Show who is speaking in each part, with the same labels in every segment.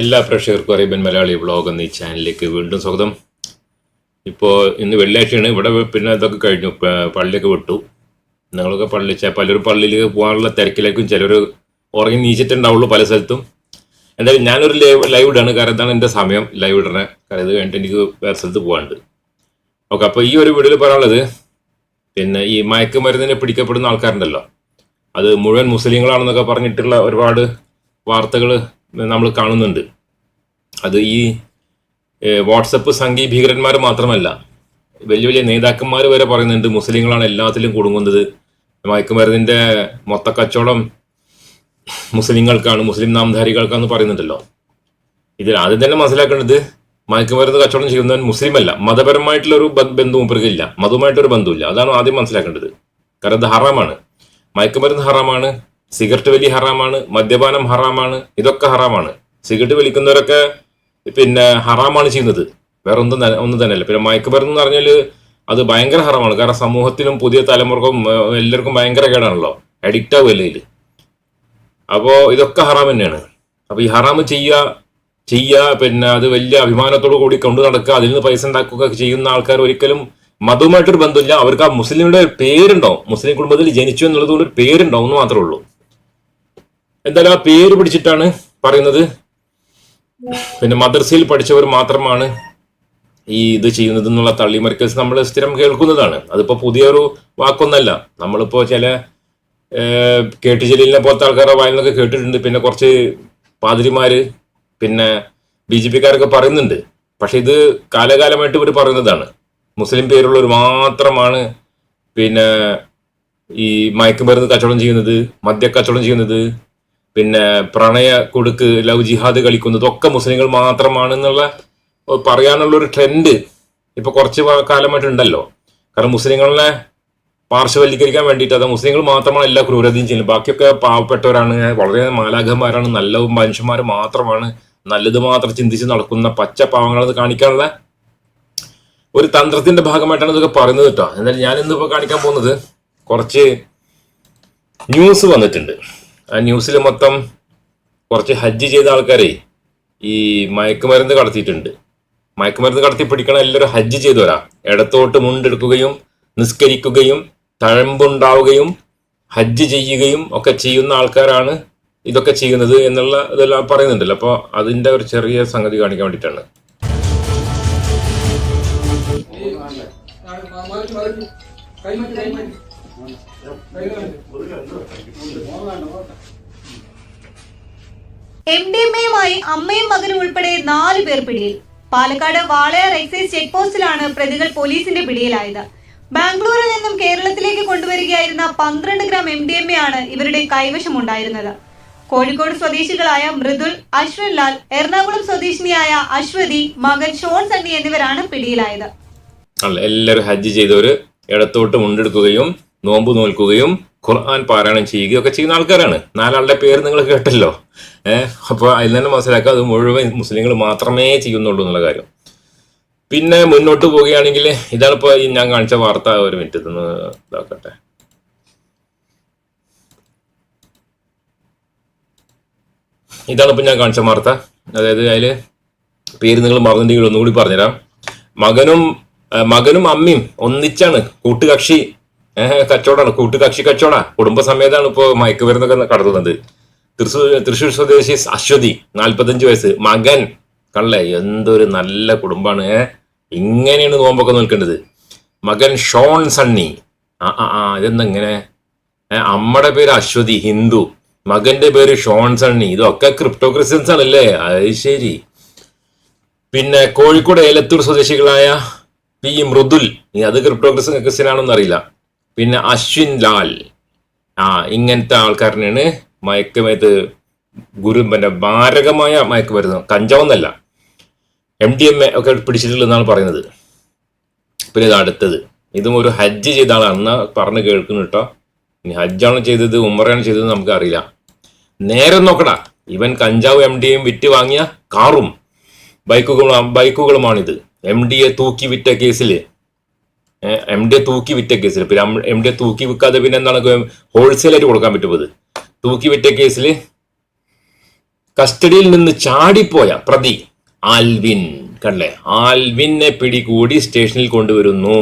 Speaker 1: എല്ലാ പ്രേക്ഷകർക്കും Arabian Malayali vlog എന്ന ഈ ചാനലിലേക്ക് വീണ്ടും സ്വാഗതം. ഇപ്പോൾ ഇന്ന് വെള്ളിയാഴ്ചയാണ്. ഇവിടെ പിന്നെ ഇതൊക്കെ കഴിഞ്ഞു. പള്ളിയൊക്കെ വിട്ടു. നിങ്ങളൊക്കെ പള്ളി പലരും പള്ളിയിലേക്ക് പോകാനുള്ള തിരക്കിലേക്കും ചിലർ ഉറങ്ങി നീച്ചിട്ടുണ്ടാവുള്ളൂ പല സ്ഥലത്തും. എന്തായാലും ഞാനൊരു ലൈവ് ലൈവ് ഇടാണ്. കാരണം എന്താണ് എന്റെ സമയം ലൈവ് ഇടണേ. കാരണം ഇത് കഴിഞ്ഞിട്ട് എനിക്ക് വേറെ സ്ഥലത്ത് പോകാനുണ്ട്. ഓക്കെ അപ്പോൾ ഈ ഒരു വീഡിയോയിൽ പറയാനുള്ളത് പിന്നെ ഈ മയക്കുമരുന്നിനെ പിടിക്കപ്പെടുന്ന ആൾക്കാരുണ്ടല്ലോ. അത് മുഴുവൻ മുസ്ലിങ്ങളാണെന്നൊക്കെ പറഞ്ഞിട്ടുള്ള ഒരുപാട് വാർത്തകൾ നമ്മൾ കാണുന്നുണ്ട്. അത് ഈ വാട്സപ്പ് സംഘീ ഭീകരന്മാർ മാത്രമല്ല വലിയ വലിയ നേതാക്കന്മാർ വരെ പറയുന്നുണ്ട് മുസ്ലിങ്ങളാണ് എല്ലാത്തിലും കുടുങ്ങുന്നത്. മയക്കുമരുന്നിന്റെ മൊത്തക്കച്ചവടം മുസ്ലിങ്ങൾക്കാണ് മുസ്ലിം നാംധാരികൾക്കാണെന്ന് പറയുന്നുണ്ടല്ലോ. ഇതിൽ ആദ്യം തന്നെ മനസ്സിലാക്കേണ്ടത് മയക്കുമരുന്ന് കച്ചവടം ചെയ്യുന്നവൻ മുസ്ലിം അല്ല മതപരമായിട്ടുള്ള ഒരു ബ- ബന്ധവും ഇവർക്കില്ല മതവുമായിട്ടൊരു ബന്ധമില്ല അതാണ് ആദ്യം മനസ്സിലാക്കേണ്ടത്. കാരണം അത് ഹറാമാണ്. മയക്കുമരുന്ന് ഹറാമാണ്. സിഗരറ്റ് വലി ഹറാമാണ് മദ്യപാനം ഹറാമാണ് ഇതൊക്കെ ഹറാമാണ്. സിഗരറ്റ് വലിക്കുന്നവരൊക്കെ പിന്നെ ഹറാമാണ് ചെയ്യുന്നത്. വേറെ ഒന്നും ഒന്നും തന്നെയല്ല. പിന്നെ മയക്കുമരുന്ന് എന്ന് പറഞ്ഞാൽ അത് ഭയങ്കര ഹറാമാണ്. കാരണം സമൂഹത്തിനും പുതിയ തലമുറക്കും എല്ലാവർക്കും ഭയങ്കര കേടാണല്ലോ. അഡിക്റ്റ് ആവും അല്ലെങ്കിൽ അപ്പോൾ ഇതൊക്കെ ഹറാം തന്നെയാണ്. അപ്പോൾ ഈ ഹറാം ചെയ്യുക ചെയ്യുക പിന്നെ അത് വലിയ അഭിമാനത്തോടു കൂടി കൊണ്ടു നടക്കുക അതിൽ നിന്ന് പൈസ ഉണ്ടാക്കുക ചെയ്യുന്ന ആൾക്കാർ ഒരിക്കലും മതവുമായിട്ടൊരു ബന്ധമില്ല. അവർക്ക് ആ മുസ്ലിമിന്റെ പേരുണ്ടോ മുസ്ലിം കുടുംബത്തിൽ ജനിച്ചു എന്നുള്ളത് കൊണ്ട് ഒരു പേരുണ്ടോ എന്ന് മാത്രമേ ഉള്ളൂ. എന്തായാലും ആ പേര് പിടിച്ചിട്ടാണ് പറയുന്നത്? പിന്നെ മദർസയിൽ പഠിച്ചവർ മാത്രമാണ് ഈ ഇത് ചെയ്യുന്നത് എന്നുള്ള തള്ളിമറിക്കൽസ് നമ്മൾ സ്ഥിരം കേൾക്കുന്നതാണ്. അതിപ്പോ പുതിയൊരു വാക്കൊന്നല്ല. നമ്മളിപ്പോ ചില കേട്ട് ജലീലിനെ പോലത്തെ ആൾക്കാരുടെ വായിൽ നിന്നൊക്കെ കേട്ടിട്ടുണ്ട്. പിന്നെ കുറച്ച് പാതിരിമാര് പിന്നെ ബി ജെ പിക്കാരൊക്കെ പറയുന്നുണ്ട്. പക്ഷെ ഇത് കാലകാലമായിട്ട് ഇവർ പറയുന്നതാണ്. മുസ്ലിം പേരുള്ളവർ മാത്രമാണ് പിന്നെ ഈ മയക്കുമരുന്ന് കച്ചവടം ചെയ്യുന്നത് മദ്യ കച്ചവടം ചെയ്യുന്നത് പിന്നെ പ്രണയ കൊടുക്ക് ലവ് ജിഹാദ് കളിക്കുന്നത് ഒക്കെ മുസ്ലിങ്ങൾ മാത്രമാണെന്നുള്ള പറയാനുള്ള ഒരു ട്രെൻഡ് ഇപ്പൊ കുറച്ച് കാലമായിട്ടുണ്ടല്ലോ. കാരണം മുസ്ലിങ്ങളെ പാർശ്വവൽക്കരിക്കാൻ വേണ്ടിയിട്ട് അത് മുസ്ലിങ്ങൾ മാത്രമാണ് എല്ലാ ക്രൂരതയും ചെയ്യുന്നത്. ബാക്കിയൊക്കെ പാവപ്പെട്ടവരാണ് വളരെ മാലാഖന്മാരാണ് നല്ല മനുഷ്യന്മാർ മാത്രമാണ് നല്ലത് മാത്രം ചിന്തിച്ച് നടക്കുന്ന പച്ച പാവങ്ങളെന്ന് കാണിക്കാനുള്ള ഒരു തന്ത്രത്തിന്റെ ഭാഗമായിട്ടാണ് ഇതൊക്കെ പറയുന്നത് കേട്ടോ. എന്നാലും ഞാൻ ഇന്നിപ്പോ കാണിക്കാൻ പോകുന്നത് കുറച്ച് ന്യൂസ് വന്നിട്ടുണ്ട്. ന്യൂസിൽ മൊത്തം കുറച്ച് ഹജ്ജ് ചെയ്ത ആൾക്കാരെ ഈ മയക്കുമരുന്ന് കടത്തിയിട്ടുണ്ട്. മയക്കുമരുന്ന് കടത്തി പിടിക്കണ എല്ലാവരും ഹജ്ജ് ചെയ്തവരാ. ഇടത്തോട്ട് മുണ്ടെടുക്കുകയും നിസ്കരിക്കുകയും തഴമ്പുണ്ടാവുകയും ഹജ്ജ് ചെയ്യുകയും ഒക്കെ ചെയ്യുന്ന ആൾക്കാരാണ് ഇതൊക്കെ ചെയ്യുന്നത് എന്നുള്ള ഇതെല്ലാം പറയുന്നുണ്ടല്ലോ. അപ്പോൾ അതിന്റെ ഒരു ചെറിയ സംഗതി കാണിക്കാൻ വേണ്ടിയിട്ടാണ്.
Speaker 2: എം ഡി എം എയുമായി അമ്മയും മകനും ഉൾപ്പെടെ നാല് പേർ പിടിയിൽ. പാലക്കാട് വാളയാർ എക്സൈസ് ചെക്ക് പോസ്റ്റിലാണ് പ്രതികൾ പോലീസിന്റെ പിടിയിലായത്. ബാംഗ്ലൂരിൽ നിന്നും കേരളത്തിലേക്ക് കൊണ്ടുവരികയായിരുന്ന പന്ത്രണ്ട് gram M D M A ആണ് ഇവരുടെ കൈവശമുണ്ടായിരുന്നത്. കോഴിക്കോട് സ്വദേശികളായ മൃദുൽ അശ്വൻ ലാൽ എറണാകുളം സ്വദേശിനിയായ അശ്വതി മകൻ ഷോൺ സണ്ണി എന്നിവരാണ് പിടിയിലായത്.
Speaker 1: എല്ലാവരും ഹജ്ജ് ചെയ്തവര് ഇടത്തോട്ട് മുണ്ടെടുക്കുകയും നോമ്പ് നോൽക്കുകയും ഖുർആൻ പാരായണം ചെയ്യുകയൊക്കെ ചെയ്യുന്ന ആൾക്കാരാണ്. നാലാളുടെ പേര് നിങ്ങൾ കേട്ടല്ലോ. ഏഹ് അപ്പോൾ അതിൽ തന്നെ മനസ്സിലാക്കുക അത് മുഴുവൻ മുസ്ലിങ്ങൾ മാത്രമേ ചെയ്യുന്നുള്ളൂ എന്നുള്ള കാര്യം. പിന്നെ മുന്നോട്ട് പോവുകയാണെങ്കിൽ ഇതാണിപ്പോ ഈ ഞാൻ കാണിച്ച വാർത്ത ഒരു മിനിറ്റ് ഇതൊന്ന് ഇതാക്കട്ടെ. ഇതാണിപ്പോ ഞാൻ കാണിച്ച വാർത്ത. അതായത് അതിൽ പേര് നിങ്ങൾ മറന്നിട്ടുണ്ടെങ്കിൽ ഒന്നുകൂടി പറഞ്ഞുതരാം. മകനും മകനും അമ്മയും ഒന്നിച്ചാണ് കൂട്ടുകക്ഷി കച്ചവടമാണ്. കൂട്ടുകക്ഷി കച്ചവടമാണ് കുടുംബസമേതാണ് ഇപ്പോ മയക്കുമരുന്നൊക്കെ കടത്തുന്നത്. തൃശൂർ തൃശൂർ സ്വദേശി അശ്വതി നാൽപ്പത്തഞ്ച് വയസ്സ്. മകൻ കള്ളേ എന്തൊരു നല്ല കുടുംബാണ് ഏഹ് ഇങ്ങനെയാണ് നോമ്പൊക്കെ നിൽക്കേണ്ടത്. മകൻ ഷോൺ സണ്ണി. ആ ആ ആ ഇതെന്താ അമ്മയുടെ പേര് അശ്വതി ഹിന്ദു. മകന്റെ പേര് ഷോൺ സണ്ണി. ഇതൊക്കെ ക്രിപ്റ്റോ ക്രിസ്ത്യൻസ് ആണല്ലേ അത് ശരി. പിന്നെ കോഴിക്കോട് ഏലത്തൂർ സ്വദേശികളായ പി മൃദുൽ. നീ അത് ക്രിപ്റ്റോ ക്രിസ്ത്യൻ ക്രിസ്ത്യൻ ആണെന്ന് അറിയില്ല പിന്നെ അശ്വിൻ ലാൽ. ആ ഇങ്ങനത്തെ ആൾക്കാരനാണ് മയക്കുമരുന്ന് ഗുരു പിന്നെ മാരകമായ മയക്കുമരുന്ന്. കഞ്ചാവെന്നല്ല. എം ഡി എം എ ഒക്കെ പിടിച്ചിട്ടുള്ളതെന്നാണ് പറയുന്നത്. പിന്നെ ഇത് അടുത്തത്. ഇതും ഒരു ഹജ്ജ് ചെയ്ത ആളാണ്. എന്നാ പറഞ്ഞ് കേൾക്കുന്നു കേട്ടോ. ഇനി ഹജ്ജാണ് ചെയ്തത് ഉമ്മറയാണ് ചെയ്തത് നമുക്ക് അറിയില്ല നേരെ നോക്കടാ. ഇവൻ കഞ്ചാവ് എം ഡി എം വിറ്റ് വാങ്ങിയ കാറും ബൈക്കുകളും ബൈക്കുകളുമാണിത്. എം ഡി എ തൂക്കി വിറ്റ കേസിൽ എം ഡി തൂക്കി വിറ്റ കേസിൽ പിന്നെ എം ഡി തൂക്കി വിൽക്കാതെ പിന്നെ എന്താണ് ഹോൾസെയിലായിട്ട് കൊടുക്കാൻ പറ്റുമത് തൂക്കി വിറ്റ കേസിൽ കസ്റ്റഡിയിൽ നിന്ന് ചാടിപ്പോയ പ്രതി ആൽവിൻ കണ്ടല്ലേ? ആൽവിനെ പിടികൂടി സ്റ്റേഷനിൽ കൊണ്ടുവരുന്നു.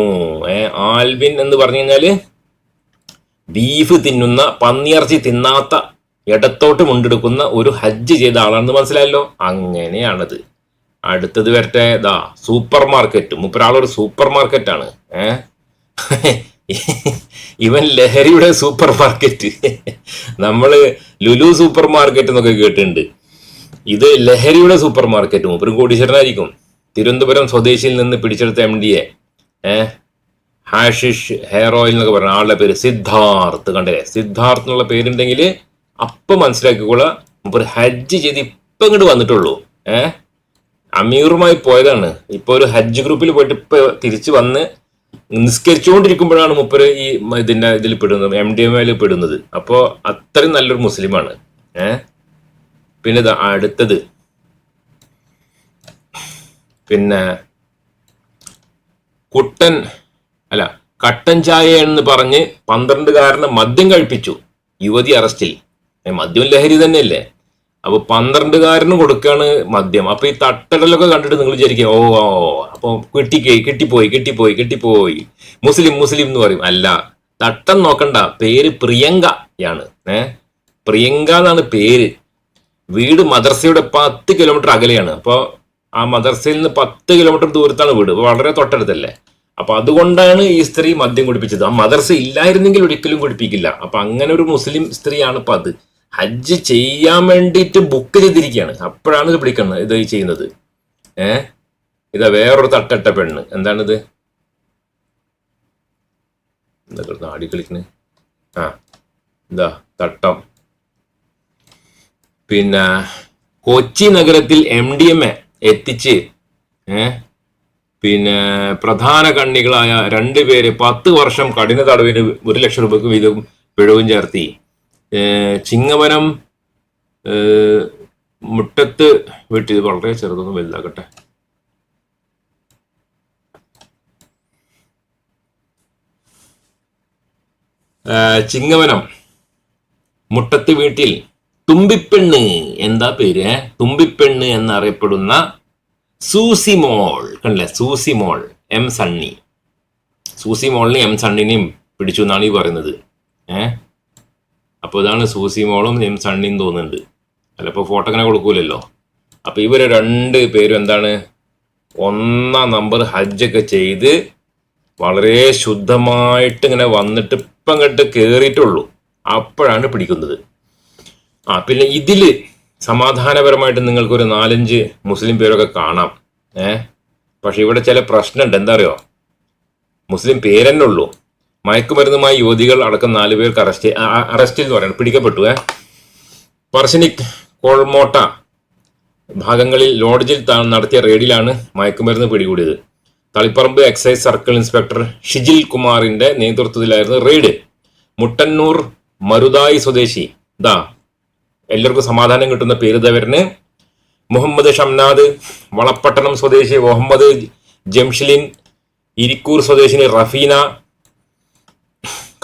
Speaker 1: ആൽവിൻ എന്ന് പറഞ്ഞു കഴിഞ്ഞാൽ ബീഫ് തിന്നുന്ന പന്നിയിറച്ചി തിന്നാത്ത ഇടത്തോട്ട് മുണ്ടെടുക്കുന്ന ഒരു ഹജ്ജ് ചെയ്ത ആളാണെന്ന് മനസ്സിലായല്ലോ? അങ്ങനെയാണത്. അടുത്തത് വരട്ടെ. ഇതാ സൂപ്പർ മാർക്കറ്റ്. മുപ്പരാളൊരു സൂപ്പർ മാർക്കറ്റാണ്. ഏ? ഇവൻ ലഹരിയുടെ സൂപ്പർ മാർക്കറ്റ്. നമ്മൾ ലുലു സൂപ്പർ മാർക്കറ്റ് എന്നൊക്കെ കേട്ടിട്ടുണ്ട്. ഇത് ലഹരിയുടെ സൂപ്പർ മാർക്കറ്റ്. മൂപ്പരും കോടീശ്വരനായിരിക്കും. തിരുവനന്തപുരം സ്വദേശിയിൽ നിന്ന് പിടിച്ചെടുത്ത M D A hashish hair oil എന്നൊക്കെ പറഞ്ഞ ആളുടെ പേര് സിദ്ധാർത്ഥ്. കണ്ടില്ലേ? സിദ്ധാർത്ഥ് എന്നുള്ള പേരുണ്ടെങ്കിൽ അപ്പം മനസ്സിലാക്കിക്കോളാം. മുപ്പർ ഹജ്ജ് ചെയ്ത് ഇപ്പം ഇങ്ങോട്ട് വന്നിട്ടുള്ളൂ. ഏഹ് അമീറുമായി പോയതാണ്. ഇപ്പൊ ഒരു ഹജ്ജ് ഗ്രൂപ്പിൽ പോയിട്ട് ഇപ്പൊ തിരിച്ചു വന്ന് നിസ്കരിച്ചുകൊണ്ടിരിക്കുമ്പോഴാണ് മുപ്പര് ഈ ഇതിന്റെ ഇതിൽ പെടുന്നത് എം ഡി എം എയിൽ പെടുന്നത്. അപ്പോ അത്രയും നല്ലൊരു മുസ്ലിമാണ്. ഏ? പിന്നെ അടുത്തത്. പിന്നെ കുട്ടൻ അല്ല കട്ടൻ ചായ എന്ന് പറഞ്ഞ് പന്ത്രണ്ടുകാരനെ മദ്യം കഴിപ്പിച്ചു. യുവതി അറസ്റ്റിൽ. മദ്യം ലഹരി തന്നെയല്ലേ? അപ്പൊ പന്ത്രണ്ടുകാരന് കൊടുക്കാണ് മദ്യം. അപ്പൊ ഈ തട്ടടലൊക്കെ കണ്ടിട്ട് നിങ്ങൾ വിചാരിക്കുക ഓ ഓ അപ്പൊ കിട്ടിക്കേ കിട്ടിപ്പോയി കിട്ടിപ്പോയി കിട്ടിപ്പോയി. മുസ്ലിം മുസ്ലിം എന്ന് പറയും. അല്ല തട്ടം നോക്കണ്ട. പേര് പ്രിയങ്കയാണ് ഏ? പ്രിയങ്ക എന്നാണ് പേര്. വീട് മദർസയുടെ പത്ത് കിലോമീറ്റർ അകലെയാണ്. അപ്പോൾ ആ മദർസയിൽ നിന്ന് പത്ത് കിലോമീറ്റർ ദൂരത്താണ് വീട്. വളരെ തൊട്ടടുത്തല്ലേ? അപ്പൊ അതുകൊണ്ടാണ് ഈ സ്ത്രീ മദ്യം കുടിപ്പിച്ചത്. ആ മദർസ ഇല്ലായിരുന്നെങ്കിൽ ഒരിക്കലും കുടിപ്പിക്കില്ല. അപ്പൊ അങ്ങനെ ഒരു മുസ്ലിം സ്ത്രീയാണ് അത്. ഹജ്ജ് ചെയ്യാൻ വേണ്ടിയിട്ട് ബുക്ക് ചെയ്തിരിക്കുകയാണ്. അപ്പോഴാണ് ഇത് പിടിക്കുന്നത് ഇത് ചെയ്യുന്നത്. ഏ? ഇതാ വേറൊരു തട്ടട്ട പെണ്ണ്. എന്താണിത്? എന്താ ആടി കളിക്കണേ? ആ എന്താ തട്ടം. പിന്നെ കൊച്ചി നഗരത്തിൽ എം ഡി എം എ എത്തിച്ച് ഏ? പിന്നെ പ്രധാന കണ്ണികളായ രണ്ടുപേര് പത്ത് വർഷം കഠിന തടവിന് ഒരു ലക്ഷം രൂപക്ക് വീതം പിഴവും ചേർത്തി. ചിങ്ങവനം മുട്ടത്ത് വീട്ടിൽ വളരെ ചെറുതൊന്നും വലുതാക്കട്ടെ. ചിങ്ങവനം മുട്ടത്ത് വീട്ടിൽ തുമ്പിപ്പെണ്ണ്. എന്താ പേര്? തുമ്പിപ്പെണ്ണ് എന്നറിയപ്പെടുന്ന സൂസിമോൾ. കണ്ടല്ലേ? സൂസിമോൾ എം സണ്ണി. സൂസിമോളിനെയും എം സണ്ണിനെയും പിടിച്ചു എന്നാണ് ഈ പറയുന്നത്. ഏ അപ്പോൾ ഇതാണ് സൂസി മോളും സണ്ണിയും തോന്നുന്നുണ്ട്. അല്ലപ്പോൾ ഫോട്ടോ അങ്ങനെ കൊടുക്കൂലല്ലോ. അപ്പോൾ ഇവർ രണ്ട് പേരും എന്താണ്? ഒന്നാം നമ്പർ ഹജ്ജൊക്കെ ചെയ്ത് വളരെ ശുദ്ധമായിട്ട് ഇങ്ങനെ വന്നിട്ട് ഇപ്പം കണ്ട് കയറിയിട്ടുള്ളൂ അപ്പോഴാണ് പിടിക്കുന്നത്. ആ പിന്നെ ഇതിൽ സമാധാനപരമായിട്ട് നിങ്ങൾക്കൊരു നാലഞ്ച് മുസ്ലിം പേരൊക്കെ കാണാം. ഏ? പക്ഷെ ഇവിടെ ചില പ്രശ്നമുണ്ട്. എന്താ അറിയോ? മുസ്ലിം പേരെന്നെ ഉള്ളൂ. മയക്കുമരുന്നുമായി യുവതികൾ അടക്കം നാല് പേർക്ക് അറസ്റ്റ് അറസ്റ്റിൽ എന്ന് പറയുന്നത്. പിടിക്കപ്പെട്ടു ഏ? പറശ്ശിനിക് കോൾമോട്ട ഭാഗങ്ങളിൽ ലോഡ്ജിൽ നടത്തിയ റെയ്ഡിലാണ് മയക്കുമരുന്ന് പിടികൂടിയത്. Taliparamba excise circle inspector Shijil കുമാറിന്റെ നേതൃത്വത്തിലായിരുന്നു റെയ്ഡ്. മുട്ടന്നൂർ മരുതായി സ്വദേശി ദാ എല്ലാവർക്കും സമാധാനം കിട്ടുന്ന പേര് തവരന് മുഹമ്മദ് ഷംനാദ് വളപ്പട്ടണം സ്വദേശി മുഹമ്മദ് ജംഷലിൻ ഇരിക്കൂർ സ്വദേശിനി റഫീന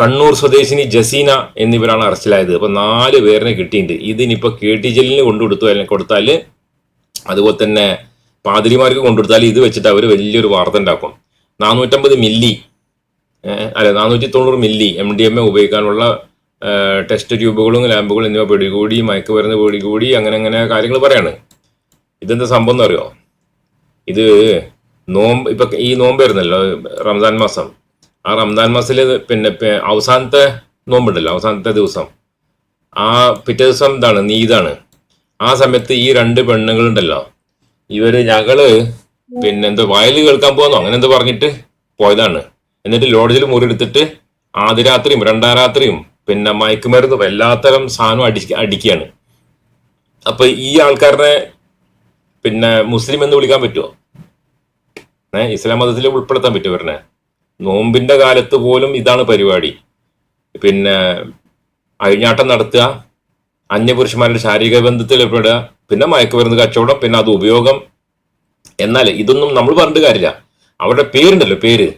Speaker 1: കണ്ണൂർ സ്വദേശിനി ജസീന എന്നിവരാണ് അറസ്റ്റിലായത്. അപ്പോൾ നാല് പേരിനെ കിട്ടിയിട്ടുണ്ട്. ഇതിനിപ്പോ കെ ടി ജലിന് കൊണ്ടുകൊടുത്തു കൊടുത്താൽ അതുപോലെ തന്നെ പാതിരിമാർക്ക് കൊണ്ടുകൊടുത്താൽ ഇത് വെച്ചിട്ട് അവർ വലിയൊരു വാർത്ത ഉണ്ടാക്കും. നാനൂറ്റമ്പത് മില്ലി അല്ല നാനൂറ്റി തൊണ്ണൂറ് milli M D M A ഉപയോഗിക്കാനുള്ള ടെസ്റ്റ് ട്യൂബുകളും ലാമ്പുകളും എന്നിവ പിടികൂടി മയക്കുമരുന്ന് പിടികൂടി അങ്ങനെ അങ്ങനെ കാര്യങ്ങൾ പറയാണ്. ഇതെന്താ സംഭവം എന്ന് അറിയോ? ഇത് നോമ്പ് ഇപ്പൊ ഈ നോമ്പ് വരുന്നല്ലോ റംസാൻ മാസം. ആ റംദാൻ മാസത്തിലെ പിന്നെ അവസാനത്തെ നോമ്പുണ്ടല്ലോ അവസാനത്തെ ദിവസം. ആ പിറ്റേ ദിവസം ഇതാണ് നീതാണ്. ആ സമയത്ത് ഈ രണ്ട് പെണ്ണുങ്ങളുണ്ടല്ലോ. ഇവർ ഞങ്ങൾ പിന്നെ എന്തോ വയൽ കേൾക്കാൻ പോകുന്നു അങ്ങനെ എന്തോ പറഞ്ഞിട്ട് പോയതാണ്. എന്നിട്ട് ലോഡ്ജിൽ മുറിയെടുത്തിട്ട് ആദ്യ രാത്രിയും രണ്ടാം രാത്രിയും പിന്നെ മയക്കുമരുന്നും എല്ലാത്തരം സാധനവും അടി അടിക്കുകയാണ് അപ്പൊ ഈ ആൾക്കാരനെ പിന്നെ മുസ്ലിം എന്ന് വിളിക്കാൻ പറ്റുമോ ഏഹ് ഇസ്ലാം മതത്തിൽ ഉൾപ്പെടുത്താൻ പറ്റുമോ ഇവരനെ? നോമ്പിന്റെ കാലത്ത് പോലും ഇതാണ് പരിപാടി. പിന്നെ അഴിഞ്ഞാട്ടം നടത്തുക അന്യപുരുഷന്മാരുടെ ശാരീരിക ബന്ധത്തിൽ ഏർപ്പെടുക പിന്നെ മയക്കുമരുന്ന് കച്ചവടം പിന്നെ അത് ഉപയോഗം. എന്നാൽ ഇതൊന്നും നമ്മൾ പറഞ്ഞിട്ട് കാര്യമില്ല. അവരുടെ പേരുണ്ടല്ലോ പേര്.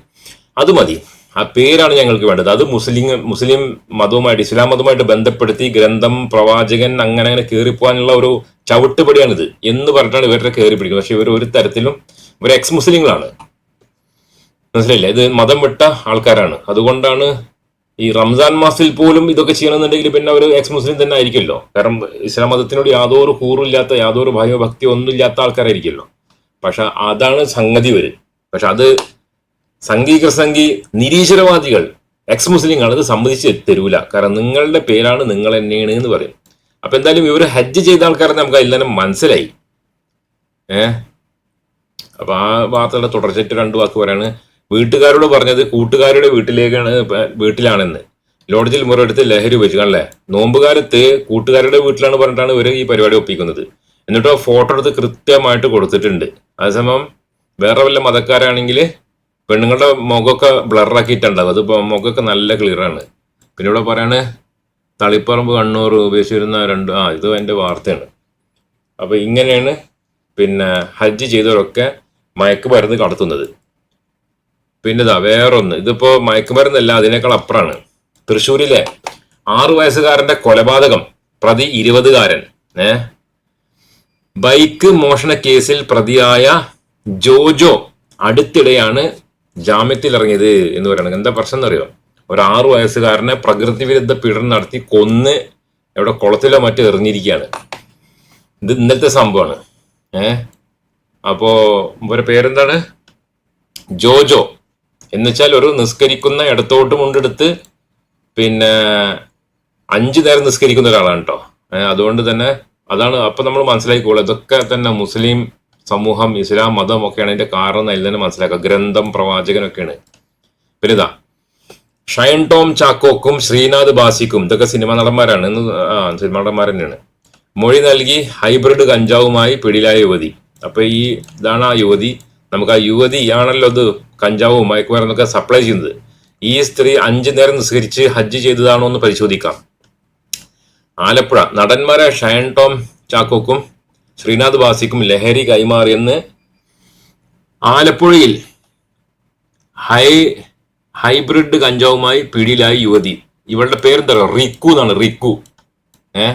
Speaker 1: അത് മതി. ആ പേരാണ് ഞങ്ങൾക്ക് വേണ്ടത്. അത് മുസ്ലിം മുസ്ലിം മതവുമായിട്ട് ഇസ്ലാം മതവുമായിട്ട് ബന്ധപ്പെടുത്തി ഗ്രന്ഥം പ്രവാചകൻ അങ്ങനെ അങ്ങനെ കയറിപ്പോകാനുള്ള ഒരു ചവിട്ടുപടിയാണിത് എന്ന് പറഞ്ഞിട്ടാണ് ഇവരുടെ കയറി പിടിക്കുന്നത്. പക്ഷെ ഇവർ ഒരു തരത്തിലും ഇവർ എക്സ് മുസ്ലിങ്ങളാണ് മനസ്സിലായില്ലേ? ഇത് മതം വിട്ട ആൾക്കാരാണ്. അതുകൊണ്ടാണ് ഈ റംസാൻ മാസത്തിൽ പോലും ഇതൊക്കെ ചെയ്യണമെന്നുണ്ടെങ്കിൽ പിന്നെ ഒരു എക്സ് മുസ്ലിം തന്നെ ആയിരിക്കുമല്ലോ. കാരണം ഇസ്ലാം മതത്തിനോട് യാതൊരു കൂറില്ലാത്ത യാതൊരു ഭയഭക്തി ഒന്നും ഇല്ലാത്ത ആൾക്കാരായിരിക്കുമല്ലോ. പക്ഷെ അതാണ് സംഗതി വരും പക്ഷെ അത് സംഘീകൃസംഘി നിരീശ്വരവാദികൾ എക്സ് മുസ്ലിങ്ങൾ അത് സമ്മതിച്ച് തരൂല. കാരണം നിങ്ങളുടെ പേരാണ് നിങ്ങൾ തന്നെയാണ് എന്ന് പറയും. അപ്പൊ എന്തായാലും ഇവർ ഹജ്ജ് ചെയ്ത ആൾക്കാരെ നമുക്ക് അതിൽ തന്നെ മനസ്സിലായി. ഏ? അപ്പൊ ആ വാർത്തയുടെ തുടർച്ചയായിട്ട് രണ്ടു വാക്ക് പറയാണ്. വീട്ടുകാരോട് പറഞ്ഞത് കൂട്ടുകാരുടെ വീട്ടിലേക്കാണ് വീട്ടിലാണെന്ന്. ലോഡ്ജിൽ മുറെടുത്ത് ലഹരി ഉപയോഗിച്ചു അല്ലേ നോമ്പുകാലത്ത് കൂട്ടുകാരുടെ വീട്ടിലാണ് പറഞ്ഞിട്ടാണ് ഇവർ ഈ പരിപാടി ഒപ്പിക്കുന്നത്. എന്നിട്ടോ ഫോട്ടോ എടുത്ത് കൃത്യമായിട്ട് കൊടുത്തിട്ടുണ്ട്. അതേസമയം വേറെ വല്ല മതക്കാരാണെങ്കിൽ പെണ്ണുങ്ങളുടെ മുഖമൊക്കെ ബ്ലറാക്കിയിട്ടുണ്ടാവും അത് മുഖമൊക്കെ നല്ല ക്ലിയർ ആണ്. പിന്നെ ഇവിടെ പറയാണ് തളിപ്പറമ്പ് കണ്ണൂർ ഉപയോഗിച്ചിരുന്ന രണ്ട് ആ ഇത് എന്റെ വാർത്തയാണ്. അപ്പോൾ ഇങ്ങനെയാണ് പിന്നെ ഹജ്ജ് ചെയ്തവരൊക്കെ മയക്ക് മയക്കുമരുന്ന് കടത്തുന്നത്. പിന്നെ ഇതാ വേറൊന്ന്. ഇതിപ്പോ മയക്കുമരുന്നല്ല അതിനേക്കാൾ അപ്പുറാണ്. തൃശ്ശൂരിലെ ആറു വയസ്സുകാരന്റെ കൊലപാതകം പ്രതി ഇരുപതുകാരൻ. ഏ? ബൈക്ക് മോഷണ കേസിൽ പ്രതിയായ ജോജോ അടുത്തിടെയാണ് ജാമ്യത്തിൽ ഇറങ്ങിയത് എന്ന് പറയുന്നത്. എന്താ പ്രശ്നം എന്നറിയോ? ഒരു ആറു വയസ്സുകാരനെ പ്രകൃതി വിരുദ്ധ പീഡനം നടത്തി കൊന്ന് എവിടെ കുളത്തിലോ മറ്റോ എറിഞ്ഞിരിക്കുകയാണ്. ഇത് ഇന്നത്തെ സംഭവമാണ്. ഏ? അപ്പോ പേരെന്താണ്? ജോജോ. എന്നുവെച്ചാൽ ഒരു നിസ്കരിക്കുന്ന ഇടത്തോട്ട് മുണ്ടെടുത്ത് പിന്നെ അഞ്ചു നേരം നിസ്കരിക്കുന്ന ഒരാളാണ് കേട്ടോ അതുകൊണ്ട് തന്നെ അതാണ് അപ്പൊ നമ്മൾ മനസ്സിലാക്കിക്കോളൂ. ഇതൊക്കെ തന്നെ മുസ്ലിം സമൂഹം ഇസ്ലാം മതം ഒക്കെയാണ് അതിന്റെ കാരണം അതിൽ തന്നെ മനസ്സിലാക്കുക. ഗ്രന്ഥം പ്രവാചകനൊക്കെയാണ്. പിന്നെ ഇതാ ഷൈൻ ടോം ചാക്കോക്കും ശ്രീനാഥ് ബാസിക്കും ഇതൊക്കെ സിനിമാ നടന്മാരാണ്. സിനിമാ നടന്മാർ തന്നെയാണ്. മൊഴി നൽകി ഹൈബ്രിഡ് കഞ്ചാവുമായി പിടിയിലായ യുവതി. അപ്പൊ ഈ ഇതാണ് ആ യുവതി. നമുക്ക് ആ യുവതി അത് കഞ്ചാവും മയക്കുമരുന്നൊക്കെ സപ്ലൈ ചെയ്യുന്നത്. ഈ സ്ത്രീ അഞ്ചു നേരം നിസ്കരിച്ച് ഹജ്ജ് ചെയ്തതാണോ എന്ന് പരിശോധിക്കാം. ആലപ്പുഴ നടന്മാരെ ഷയൻ ടോം ചാക്കോക്കും ശ്രീനാഥ് വാസിക്കും ലഹരി കൈമാറിയെന്ന് ആലപ്പുഴയിൽ ഹൈ ഹൈബ്രിഡ് കഞ്ചാവുമായി പിടിയിലായി യുവതി. ഇവളുടെ പേരെന്താ റിക്കു എന്നാണ് റിക്കു. ഏ?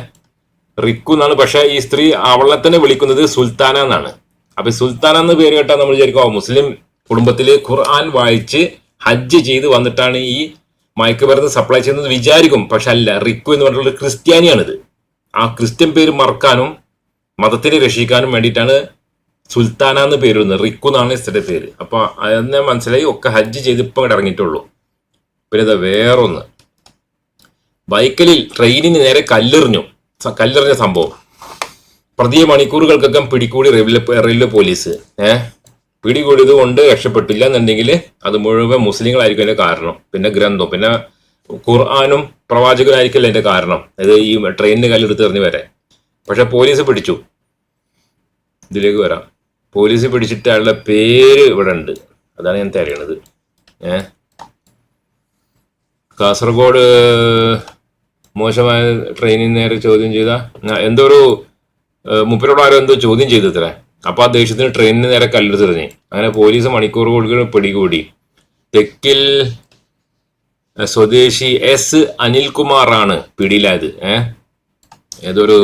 Speaker 1: റിക്കു എന്നാണ് പക്ഷേ ഈ സ്ത്രീ അവളെ തന്നെ വിളിക്കുന്നത് സുൽത്താന എന്നാണ്. അപ്പൊ സുൽത്താൻ എന്ന് പേര് കേട്ടാൽ നമ്മൾ വിചാരിക്കും മുസ്ലിം കുടുംബത്തിൽ ഖുർആൻ വായിച്ച് ഹജ്ജ് ചെയ്ത് വന്നിട്ടാണ് ഈ മയക്കുമരുന്ന് സപ്ലൈ ചെയ്യുന്നത് വിചാരിക്കും. പക്ഷെ അല്ല റിക്കു എന്ന് പറഞ്ഞിട്ടുള്ള ക്രിസ്ത്യാനിയാണിത്. ആ ക്രിസ്ത്യൻ പേര് മറക്കാനും മതത്തിനെ രക്ഷിക്കാനും വേണ്ടിയിട്ടാണ് സുൽത്താന എന്ന് പേര് വരുന്നത്. റിക്കു എന്നാണ് ഇസ്തിന്റെ പേര്. അപ്പൊ അതെന്നെ മനസ്സിലായി ഒക്കെ ഹജ്ജ് ചെയ്ത് ഇപ്പൊ ഇറങ്ങിയിട്ടുള്ളൂ. പിന്നെ അതാ വേറൊന്ന്. ബൈക്കലിൽ ട്രെയിനിന് നേരെ കല്ലെറിഞ്ഞു. കല്ലെറിഞ്ഞ സംഭവം. പ്രതിയെ മണിക്കൂറുകൾക്കകം പിടികൂടി റെയിൽവേ പോലീസ് ഏഹ് പിടികൂടിയത് കൊണ്ട് രക്ഷപ്പെട്ടില്ല എന്നുണ്ടെങ്കിൽ അത് മുഴുവൻ മുസ്ലിങ്ങളായിരിക്കും അതിന്റെ കാരണം. പിന്നെ ഗ്രന്ഥം. പിന്നെ ഖുർആാനും പ്രവാചകനായിരിക്കില്ല അതിന്റെ കാരണം. അത് ഈ ട്രെയിനിന് കല്ലെടുത്ത് എറിഞ്ഞ് വരെ. പക്ഷെ പോലീസ് പിടിച്ചു. ഇതിലേക്ക് വരാം. പോലീസ് പിടിച്ചിട്ട് അയാളുടെ പേര് ഇവിടെ ഉണ്ട്. അതാണ് ഞാൻ തിരയണത്. ഏ? കാസർഗോഡ് മോശമായ ട്രെയിനിൽ നേരെ ചോദ്യം ചെയ്ത. എന്തോ ഒരു മുപ്പരോട് ആരോ എന്തോ ചോദ്യം ചെയ്തത്രേ. അപ്പൊ ആ ദേഷ്യത്തിന് ട്രെയിനിന് നേരെ കല്ലെടുത്തെറിഞ്ഞ്. അങ്ങനെ പോലീസ് മണിക്കൂറുകൾ പിടികൂടി. തെക്കിൽ സ്വദേശി എസ് അനിൽകുമാറാണ് പിടിയിലായത്. ഏഹ് ഏതൊരു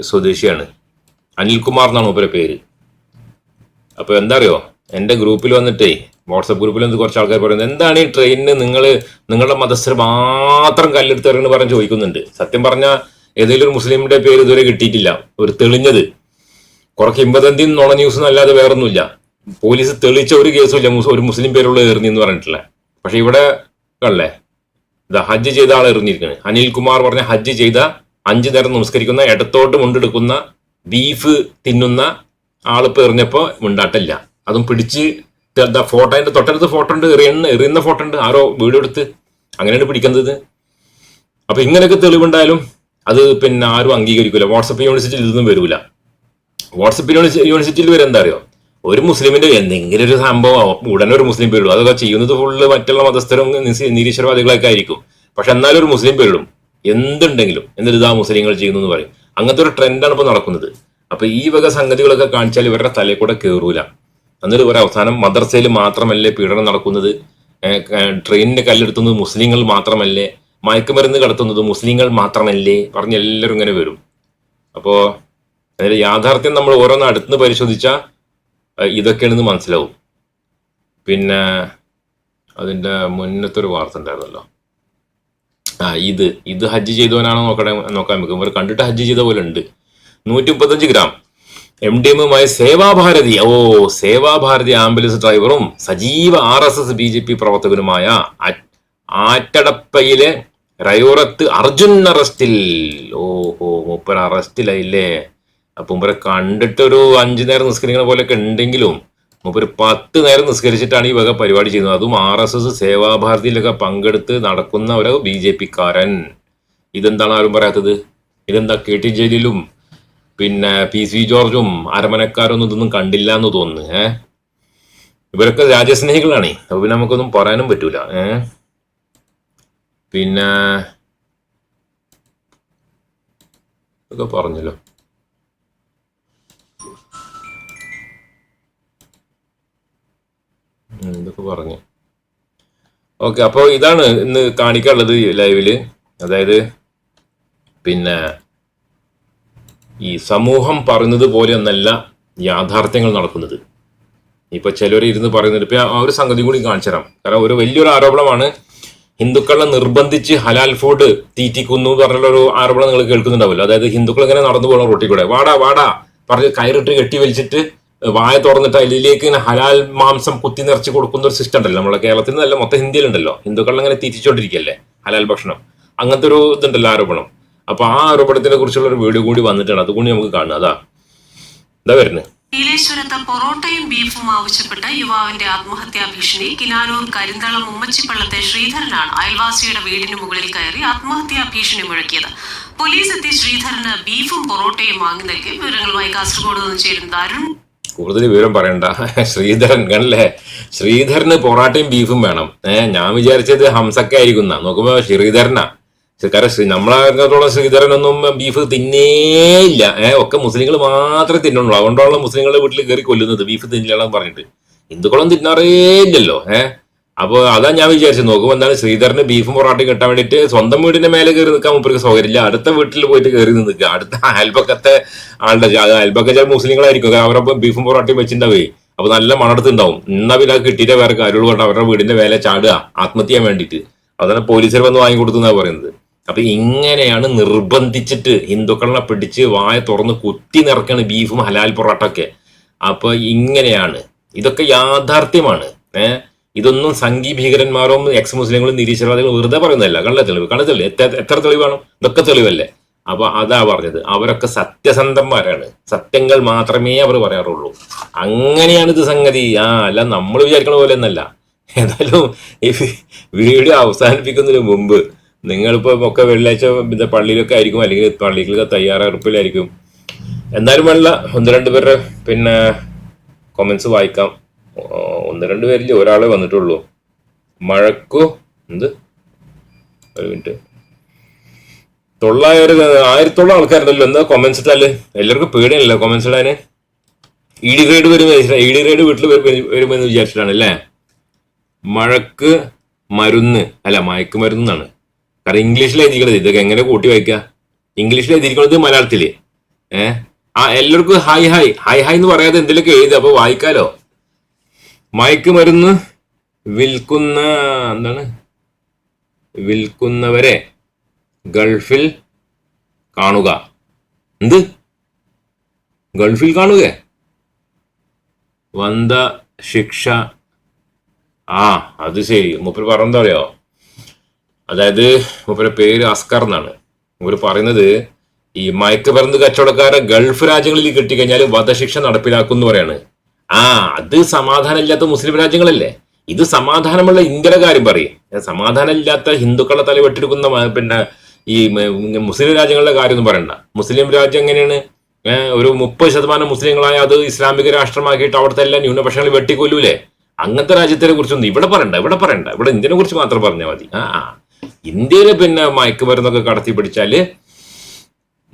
Speaker 1: സ്വദേശിയാണ്. അനിൽകുമാർ എന്നാണ് മൂപ്പരെ പേര്. അപ്പൊ എന്താ അറിയോ എന്റെ ഗ്രൂപ്പിൽ വന്നിട്ടേ വാട്സപ്പ് ഗ്രൂപ്പിൽ വന്ന് കുറച്ച് ആൾക്കാർ പറയുന്നത് എന്താണ് ഈ ട്രെയിനിന് നിങ്ങൾ നിങ്ങളുടെ മതസ്ഥർ മാത്രം കല്ലെടുത്ത് പറഞ്ഞ് ചോദിക്കുന്നുണ്ട്. സത്യം പറഞ്ഞ ഏതെങ്കിലും ഒരു മുസ്ലിമിന്റെ പേര് ഇതുവരെ കിട്ടിയിട്ടില്ല. ഒരു തെളിഞ്ഞത്. കുറെ കിംബദന്തി നോണ ന്യൂസ് എന്നല്ലാതെ വേറൊന്നുമില്ല. പോലീസ് തെളിയിച്ച ഒരു കേസും ഇല്ല ഒരു മുസ്ലിം പേരുള്ള എറിഞ്ഞു എന്ന് പറഞ്ഞിട്ടില്ല. പക്ഷെ ഇവിടെ കണ്ടല്ലേ? ഇതാ ഹജ്ജ് ചെയ്ത ആൾ എറിഞ്ഞിരിക്കുന്നത് അനിൽകുമാർ പറഞ്ഞ ഹജ്ജ് ചെയ്ത അഞ്ചു നേരം നമസ്കരിക്കുന്ന ഇടത്തോട്ട് മുണ്ടെടുക്കുന്ന ബീഫ് തിന്നുന്ന ആളിപ്പോ എറിഞ്ഞപ്പോ മുണ്ടാട്ടില്ല. അതും പിടിച്ച് ഫോട്ടോ അതിന്റെ തൊട്ടടുത്ത് ഫോട്ടോ ഉണ്ട്. എറിയുന്ന എറിയുന്ന ഫോട്ടോ ഉണ്ട്. ആരോ വീഡിയോ എടുത്ത് അങ്ങനെയാണ് പിടിക്കുന്നത്. അപ്പൊ ഇങ്ങനെയൊക്കെ തെളിവുണ്ടായാലും അത് പിന്നെ ആരും അംഗീകരിക്കില്ല വാട്സപ്പ് യൂണിവേഴ്സിറ്റിയിൽ ഇതൊന്നും വരൂല. വാട്സപ്പ് യൂണിവേഴ്സിറ്റിയിൽ വരെ എന്താ അറിയോ? ഒരു മുസ്ലിമിന്റെ എന്തെങ്കിലും ഒരു സംഭവം ഉടനെ ഒരു മുസ്ലിം പേരിടും അതൊക്കെ ചെയ്യുന്നത് ഫുള്ള് മറ്റുള്ള മതസ്ഥരും നിരീശ്വരവാദികളൊക്കെ ആയിരിക്കും. പക്ഷെ എന്നാലും ഒരു മുസ്ലിം പേരിടും എന്തുണ്ടെങ്കിലും. എന്നിട്ട് ഇതാ മുസ്ലിങ്ങൾ ചെയ്യുന്നു എന്ന് പറയും. അങ്ങനത്തെ ഒരു ട്രെൻഡാണ് ഇപ്പൊ നടക്കുന്നത്. അപ്പൊ ഈ വക സംഗതികളൊക്കെ കാണിച്ചാൽ ഇവരുടെ തലയിൽ കൂടെ കയറൂല എന്നിട്ട് ഒരു അവസാനം മദ്രസയിൽ മാത്രമല്ലേ പീഡനം നടക്കുന്നത്? ട്രെയിനിന്റെ കല്ലെടുത്തുന്നത് മുസ്ലിങ്ങൾ മാത്രമല്ലേ? മയക്കുമരുന്ന് കടത്തുന്നത് മുസ്ലിങ്ങൾ മാത്രമല്ലേ? പറഞ്ഞ് എല്ലാവരും ഇങ്ങനെ വരും. അപ്പോൾ അതിന്റെ യാഥാർത്ഥ്യം നമ്മൾ ഓരോന്ന് അടുത്തുനിന്ന് പരിശോധിച്ചാൽ ഇതൊക്കെയാണെന്ന് മനസ്സിലാവും. പിന്നെ അതിന്റെ മുന്നത്തെ ഒരു വാർത്ത ഉണ്ടായിരുന്നല്ലോ. ആ ഇത് ഇത് ഹജ്ജ് ചെയ്തവനാണോ നോക്കണേ നോക്കാൻ വെക്കും ഇവർ കണ്ടിട്ട് ഹജ്ജ് ചെയ്ത പോലെ ഉണ്ട്. നൂറ്റി മുപ്പത്തഞ്ച് ഗ്രാം. എം ഡി എമ്മുമായ സേവാഭാരതി ഓ സേവാഭാരതി ആംബുലൻസ് ഡ്രൈവറും സജീവ R S S B J P പ്രവർത്തകനുമായ ആറ്റടപ്പയിലെ റയോറത്ത് അർജുൻ അറസ്റ്റിൽ. ഓഹോ മൂപ്പർ അറസ്റ്റിലായില്ലേ? അപ്പൊ മൂപ്പരെ കണ്ടിട്ടൊരു അഞ്ചു നേരം നിസ്കരിക്കുന്ന പോലെയൊക്കെ ഉണ്ടെങ്കിലും മൂപ്പര് പത്ത് നേരം നിസ്കരിച്ചിട്ടാണ് ഈ വക പരിപാടി ചെയ്യുന്നത്. അതും ആർ എസ് എസ് സേവാഭാരതിയിലൊക്കെ പങ്കെടുത്ത് നടക്കുന്ന ഒരു ബി ജെ പിക്കാരൻ. ഇതെന്താണ് ആരും പറയാത്തത്? ഇതെന്താ കെ ടി ജലീലും പിന്നെ പി സി ജോർജും അരമനക്കാരൊന്നും ഇതൊന്നും കണ്ടില്ല എന്ന് തോന്നുന്നു ഏഹ് ഇവരൊക്കെ രാജ്യസ്നേഹികളാണേ. അപ്പൊ പിന്നെ നമുക്കൊന്നും പറയാനും പറ്റൂല ഏഹ് പിന്നെ ഇതൊക്കെ പറഞ്ഞല്ലോ. ഇതൊക്കെ പറഞ്ഞു. ഓക്കെ അപ്പോൾ ഇതാണ് ഇന്ന് കാണിക്കാനുള്ളത് ലൈവിൽ. അതായത് പിന്നെ ഈ സമൂഹം പറയുന്നത് പോലെ ഒന്നല്ല യാഥാർത്ഥ്യങ്ങൾ നടക്കുന്നത്. ഇപ്പൊ ചിലവർ ഇരുന്ന് പറയുന്നത് ഇപ്പൊ ആ ഒരു സംഗതി കൂടി കാണിച്ചു തരാം കാരണം ഒരു വലിയൊരു ആരോപണമാണ് ഹിന്ദുക്കളെ നിർബന്ധിച്ച് ഹലാൽ ഫുഡ് തീറ്റിക്കുന്നു പറഞ്ഞുള്ള ഒരു ആരോപണം നിങ്ങൾ കേൾക്കുന്നുണ്ടാവില്ല അതായത് ഹിന്ദുക്കൾ ഇങ്ങനെ നടന്നു പോകണം റൊട്ടി കൂടെ. വാടാ വാടാ പറഞ്ഞ് കയറിട്ട് കെട്ടി വലിച്ചിട്ട് വായ തുറന്നിട്ട് അതിലേക്ക് ഇങ്ങനെ ഹലാൽ മാംസം കുത്തി നിറച്ച് കൊടുക്കുന്ന ഒരു സിസ്റ്റം ഉണ്ടല്ലോ. നമ്മുടെ കേരളത്തിൽ നിന്നല്ല മൊത്തം ഹിന്ദിയിലുണ്ടല്ലോ. ഹിന്ദുക്കളെ അങ്ങനെ തീറ്റിച്ചോണ്ടിരിക്കല്ലേ ഹലാൽ ഭക്ഷണം. അങ്ങനത്തെ ഒരു ഇതുണ്ടല്ലോ ആരോപണം. അപ്പൊ ആ ആരോപണത്തിനെ കുറിച്ചുള്ള ഒരു വീഡിയോ കൂടി വന്നിട്ടാണ്. അതുകൊണ്ട് നമുക്ക് കാണുക അതാ. എന്താ വരുന്നത്.
Speaker 3: നീലേശ്വരത്ത് പൊറോട്ടയും ബീഫും ആവശ്യപ്പെട്ട് യുവാവിന്റെ ആത്മഹത്യാ ഭീഷണി. കിനാനൂർ കരിന്തളം ഉമ്മച്ചിപ്പള്ളത്തെ ശ്രീധരനാണ് അയൽവാസിയുടെ വീടിന് മുകളിൽ കയറി ആത്മഹത്യാ ഭീഷണി മുഴക്കിയത്. പോലീസ് എത്തി ശ്രീധരന് ബീഫും പൊറോട്ടയും വാങ്ങി നൽകി. വിവരങ്ങളുമായി കാസർഗോഡ് നിന്ന് ചേരുന്ന അരുൺ.
Speaker 1: കൂടുതൽ വിവരം പറയണ്ട. ശ്രീധരൻ കണല്ലേ ശ്രീധരന് പൊറോട്ടയും ബീഫും വേണം. ഏഹ് ഞാൻ വിചാരിച്ചത് ഹംസക്ക ആയിരിക്കുന്ന നോക്കുമ്പോ ശ്രീധരനാ. ശ്രീ- കാരണം ശ്രീ നമ്മളറിഞ്ഞത്തോളം ശ്രീധരനൊന്നും ബീഫ് തിന്നേയില്ല. ഏഹ് ഒക്കെ മുസ്ലിങ്ങൾ മാത്രമേ തിന്നുള്ളൂ. അതുകൊണ്ടാണല്ലോ മുസ്ലിങ്ങളുടെ വീട്ടിൽ കയറി കൊല്ലുന്നത് ബീഫ് തിന്നില്ല പറഞ്ഞിട്ട്. ഹിന്ദുക്കളൊന്നും തിന്നാറേ ഇല്ലല്ലോ ഏഹ് അപ്പോൾ അതാ ഞാൻ വിചാരിച്ചു നോക്കുമ്പോൾ എന്താണ് ശ്രീധരന് ബീഫും പൊറാട്ടയും കിട്ടാൻ വേണ്ടിയിട്ട് സ്വന്തം വീടിന്റെ മേലെ കയറി നിൽക്കാൻ മുപ്പർക്ക് സൗകര്യമില്ല. അടുത്ത വീട്ടിൽ പോയിട്ട് കയറി നിൽക്കുക. അടുത്ത അയൽപക്കത്തെ ആളുടെ അയൽപക്ക ചില മുസ്ലിങ്ങളായിരിക്കും. അവരപ്പം ബീഫും പൊറാട്ടയും വെച്ചിട്ടുണ്ടാവേ അപ്പൊ നല്ല മണടുത്തുണ്ടാവും എന്നാ പിന്നെ കിട്ടിയിട്ട് വേറെ കാര്യങ്ങൾ കൊണ്ട് അവരുടെ വീടിന്റെ മേലെ ചാടുക ആത്മഹത്യ വേണ്ടിയിട്ട്. അതാണ് പോലീസിൽ വന്ന് വാങ്ങിക്കൊടുത്തു എന്നാ പറയുന്നത്. അപ്പൊ ഇങ്ങനെയാണ് നിർബന്ധിച്ചിട്ട് ഹിന്ദുക്കളെ പിടിച്ച് വായ തുറന്ന് കുത്തി നിറക്കാണ് ബീഫും ഹലാൽ പൊറോട്ടൊക്കെ അപ്പൊ ഇങ്ങനെയാണ്. ഇതൊക്കെ യാഥാർത്ഥ്യമാണ്. ഇതൊന്നും സംഘി ഭീകരന്മാരും എക്സ് മുസ്ലിങ്ങളും നിരീശ്വരവാദികളും വെറുതെ പറയുന്നതല്ല. കള്ള തെളിവ് കള്ള തെളിവ്. എത്ര തെളിവ് വേണം? ഇതൊക്കെ തെളിവല്ലേ? അപ്പൊ അതാ പറഞ്ഞത്. അവരൊക്കെ സത്യസന്ധന്മാരാണ്. സത്യങ്ങൾ മാത്രമേ അവർ പറയാറുള്ളൂ. അങ്ങനെയാണ് ഇത് സംഗതി. ആ അല്ല നമ്മൾ വിചാരിക്കണ പോലെ ഒന്നല്ല. ഏതായാലും ഈ വീഡിയോ അവസാനിപ്പിക്കുന്നതിന് മുമ്പ് നിങ്ങളിപ്പോ ഒക്കെ വെള്ളിയാഴ്ച പള്ളിയിലൊക്കെ ആയിരിക്കും അല്ലെങ്കിൽ പള്ളികളൊക്കെ തയ്യാറെടുപ്പിലായിരിക്കും. എന്നാലും വേണ്ട ഒന്ന് രണ്ട് പേരുടെ പിന്നെ കൊമൻസ് വായിക്കാം. ഒന്ന് രണ്ട് പേരിൽ ഒരാളെ വന്നിട്ടുള്ളൂ. മഴക്കു എന്ത്? ഒരു മിനിറ്റ് തൊള്ളായിരം ആയിരത്തോളം ആൾക്കാരുണ്ടല്ലോ എന്താ കൊമൻസ് ഇട്ടാൽ? എല്ലാവർക്കും പേടിയാണല്ലോ കൊമൻസ് ഇടാന്. ഇ ഡി ഗ്രേഡ് വരും ഇ ഡി ഗ്രേഡ് വീട്ടിൽ വരുമെന്ന് വിചാരിച്ചിട്ടാണ് അല്ലേ? മഴക്ക് മരുന്ന് അല്ല മയക്ക് മരുന്നാണ്. എന്നാണ് കാരണം ഇംഗ്ലീഷിൽ എഴുതിക്കണത്. ഇതൊക്കെ എങ്ങനെ കൂട്ടി വായിക്കുക ഇംഗ്ലീഷിൽ എഴുതിയിരിക്കുന്നത് മലയാളത്തിൽ. ഏ? ആ എല്ലാവർക്കും ഹായ് ഹായ് ഹായ് ഹായ് എന്ന് പറയാതെ എന്തെങ്കിലുമൊക്കെ എഴുതി അപ്പൊ വായിക്കാലോ? മയക്ക് മരുന്ന് വിൽക്കുന്ന എന്താണ്? വിൽക്കുന്നവരെ ഗൾഫിൽ കാണുക. എന്ത്? ഗൾഫിൽ കാണുക. വந்த ശിക്ഷ. ആ അത് ശരി. മുപ്പിൽ പറഞ്ഞെന്താ അറിയോ? അതായത് മൂപ്പരുടെ പേര് അസ്കർ എന്നാണ്. മൂപ്പര് പറയുന്നത് ഈ മയക്കുമരുന്ന് കച്ചവടക്കാരെ ഗൾഫ് രാജ്യങ്ങളിൽ കിട്ടിക്കഴിഞ്ഞാൽ വധശിക്ഷ നടപ്പിലാക്കും എന്ന് പറയാണ്. ആ അത് സമാധാനമില്ലാത്ത മുസ്ലിം രാജ്യങ്ങളല്ലേ? ഇത് സമാധാനമുള്ള ഇന്ത്യയുടെ കാര്യം പറയും. സമാധാനമില്ലാത്ത ഹിന്ദുക്കളെ തലവെട്ടിരിക്കുന്ന പിന്നെ ഈ മുസ്ലിം രാജ്യങ്ങളുടെ കാര്യം ഒന്നും പറയണ്ട. മുസ്ലിം രാജ്യം എങ്ങനെയാണ്? ഒരു മുപ്പത് ശതമാനം മുസ്ലിങ്ങളായ അത് ഇസ്ലാമിക രാഷ്ട്രമാക്കിയിട്ട് അവിടുത്തെ എല്ലാ ന്യൂനപക്ഷങ്ങളെ വെട്ടിക്കൊല്ലൂലേ? അങ്ങനത്തെ രാജ്യത്തിനെ കുറിച്ചൊന്നും ഇവിടെ പറയണ്ട ഇവിടെ പറയണ്ട. ഇവിടെ ഇന്ത്യനെ കുറിച്ച് മാത്രം പറഞ്ഞാൽ മതി. ആ. ആ. ഇന്ത്യയിൽ പിന്നെ മയക്കുമരുന്നൊക്കെ കടത്തി പിടിച്ചാൽ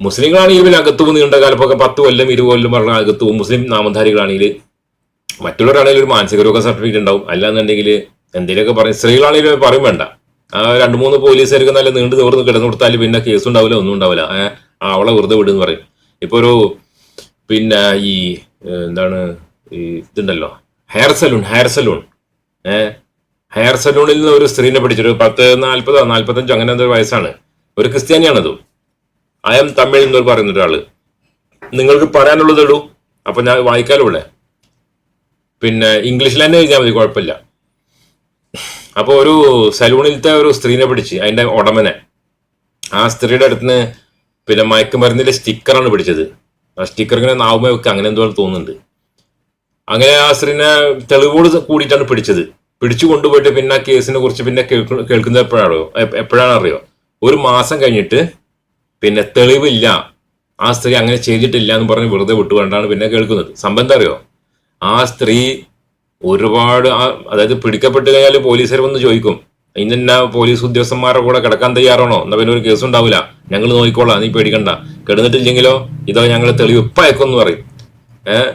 Speaker 1: മുസ്ലിങ്ങളാണെങ്കിൽ പിന്നെ അകത്ത് പോകുന്ന നീണ്ട കാലപ്പൊക്കെ പത്ത് കൊല്ലം ഇരുപത് കൊല്ലം പറഞ്ഞ അകത്ത് പോകും മുസ്ലിം നാമധാരികളാണെങ്കിൽ മറ്റുള്ളവരാണെങ്കിൽ ഒരു മാനസിക രോഗ സർട്ടിഫിക്കറ്റ് ഉണ്ടാവും. അല്ലാന്നുണ്ടെങ്കിൽ എന്തെങ്കിലുമൊക്കെ പറയും സ്ത്രീകളാണെങ്കിലും പറയും വേണ്ട. ആ രണ്ട് മൂന്ന് പോലീസുകാർക്ക് നല്ല നീണ്ടു നിവർന്ന് കിടന്നു കൊടുത്താൽ പിന്നെ കേസ് ഉണ്ടാവില്ല ഒന്നും ഉണ്ടാവില്ല അവളെ വെറുതെ വിടുന്ന് പറയും. ഇപ്പൊ ഒരു പിന്നെ ഈ എന്താണ് ഈ ഇതുണ്ടല്ലോ ഹെയർ സലൂൺ ഹെയർ സലൂൺ ഏഹ് ഹെയർ സലൂണിൽ നിന്ന് ഒരു സ്ത്രീനെ പിടിച്ചൊരു പത്ത് നാൽപ്പതോ നാൽപ്പത്തഞ്ചോ അങ്ങനെ എന്തൊരു വയസ്സാണ്. ഒരു ക്രിസ്ത്യാനിയാണതും. എം തമിഴ് എന്നൊരു പറയുന്ന ഒരാൾ. നിങ്ങൾക്ക് പറയാനുള്ളത് ഇടൂ അപ്പൊ ഞാൻ വായിക്കാലോ ഇവിടെ? പിന്നെ ഇംഗ്ലീഷിൽ തന്നെ എഴുതിയാൽ മതി കുഴപ്പമില്ല. അപ്പോൾ ഒരു സലൂണിലത്തെ ഒരു സ്ത്രീനെ പിടിച്ച് അതിന്റെ ഉടമനെ. ആ സ്ത്രീയുടെ അടുത്ത് പിന്നെ മയക്കുമരുന്നിന്റെ സ്റ്റിക്കറാണ് പിടിച്ചത്. ആ സ്റ്റിക്കർ ഇങ്ങനെ നാവുമേ വെക്കുക അങ്ങനെ എന്തോ തോന്നുന്നുണ്ട്. അങ്ങനെ ആ സ്ത്രീനെ തെളിവോട് കൂടിയിട്ടാണ് പിടിച്ചത്. പിടിച്ചു കൊണ്ടുപോയിട്ട് പിന്നെ ആ കേസിനെ കുറിച്ച് പിന്നെ കേൾക്കു- കേൾക്കുന്നത് എപ്പോഴാണോ എപ്പോഴാണ് അറിയോ ഒരു മാസം കഴിഞ്ഞിട്ട് പിന്നെ തെളിവില്ല. ആ സ്ത്രീ അങ്ങനെ ചെയ്തിട്ടില്ല എന്ന് പറഞ്ഞ് വെറുതെ വിട്ടുകൊണ്ടാണ് പിന്നെ കേൾക്കുന്നത്. സംബന്ധം അറിയോ? ആ സ്ത്രീ ഒരുപാട് അതായത് പിടിക്കപ്പെട്ട് കഴിഞ്ഞാൽ പോലീസുകാർ വന്ന് ചോദിക്കും ഇന്ന പോലീസ് ഉദ്യോഗസ്ഥന്മാരുടെ കൂടെ കിടക്കാൻ തയ്യാറാണോ? എന്നാ പിന്നെ ഒരു കേസ് ഉണ്ടാവില്ല ഞങ്ങൾ നോക്കിക്കോളാം നീ പേടിക്കണ്ട. കിടന്നിട്ടില്ലെങ്കിലോ? ഇതോ ഞങ്ങൾ തെളിവ് ഇപ്പം അയക്കുമെന്ന് പറയും. ഏഹ്?